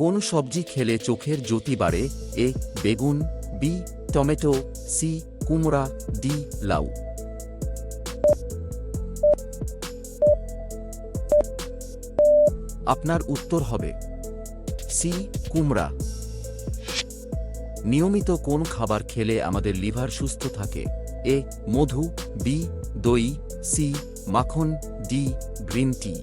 কোন সবজি খেলে চোখের জ্যোতি বাড়ে? এ, বেগুন, বি, টমেটো, সি, কুমড়া, ডি, লাউ। আপনার উত্তর হবে, সি, কুমড়া। নিয়মিত কোন খাবার খেলে আমাদের লিভার সুস্থ থাকে? এ, মধু, বি, দই, সি, মাখন, ডি, গ্রিন টি।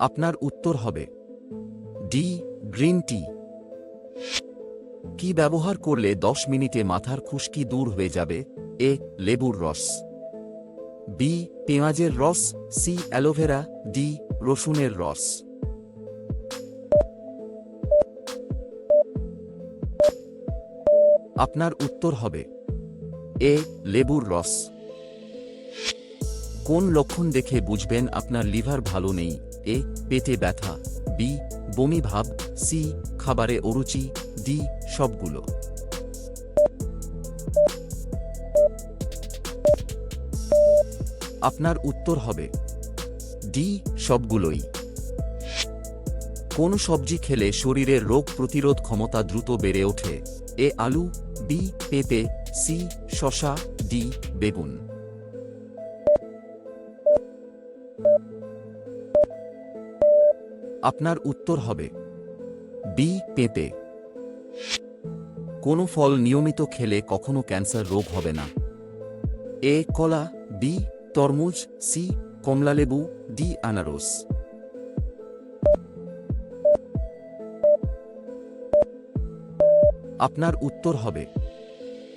আপনার উত্তর হবে। ডি গ্রিন টি কি ব্যবহার করলে দশ মিনিটে মাথার খুশকি দূর হয়ে যাবে? এ, লেবুর রস। বি পেঁয়াজের রস। C aloe vera. ডি রসুনের রস। আপনার উত্তর হবে। এ, লেবুর রস। কোন লক্ষণ দেখে বুঝবেন আপনার লিভার ভালো নেই? এ, পেটে ব্যথা, বি, বমি ভাব, সি, খাবারে অরুচি, ডি, সবগুলো। আপনার উত্তর হবে, ডি, সবগুলোই। কোন সবজি খেলে শরীরের রোগ প্রতিরোধ ক্ষমতা দ্রুত বেড়ে ওঠে, এ আলু, বি, পেঁপে, সি শশা ডি, বেগুন। আপনার উত্তর হবে। বি, পেঁপে। কোনো ফল নিয়মিত খেলে কখনো ক্যান্সার রোগ হবে না। এ, কলা। বি, তরমুজ। সি, কমলালেবু। ডি, আনারস। আপনার উত্তর হবে।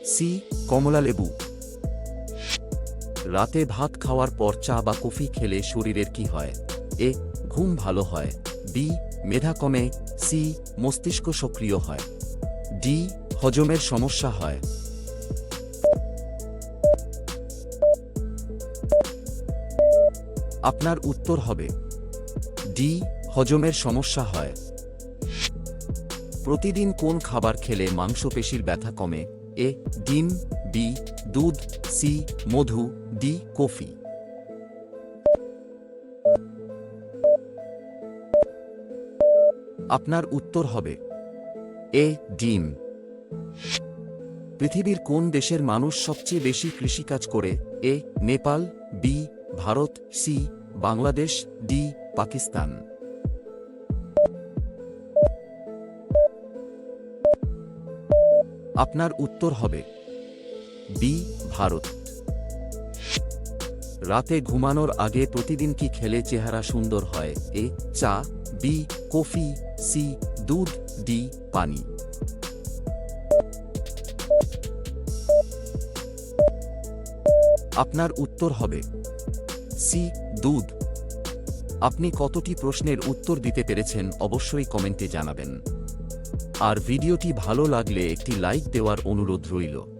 সি, কমলালেবু। রাতে ভাত খাওয়ার পর চা বা কফি খেলে শরীরের কি হয়? এ, ঘুম ভালো হয়। বি মেধা কমে সি মস্তিষ্ক সক্রিয় হয়। ডি হজমের সমস্যা হয়। আপনার উত্তর হবে। ডি হজমের সমস্যা হয়। প্রতিদিন কোন খাবার খেলে মাংসপেশির ব্যথা কমে? এ, ডিম, বি, দুধ, সি, মধু, ডি, কফি। আপনার উত্তর হবে। এ, ডিম। পৃথিবীর কোন দেশের মানুষ সবচেয়ে বেশি কৃষিকাজ করে? A, Nepal, B, Bharat, C, Bangladesh, D, Pakistan. আপনার উত্তর হবে। বি, ভারত। রাতে ঘুমানোর আগে প্রতিদিন কি খেলে চেহারা সুন্দর হয়? এ, চা। বি কফি সি দুধ ডি পানি। আপনার উত্তর হবে সি দুধ। আপনি কতটি প্রশ্নের উত্তর দিতে পেরেছেন অবশ্যই কমেন্টে জানাবেন। আর ভিডিওটি ভালো লাগলে একটি লাইক দেওয়ার অনুরোধ রইল।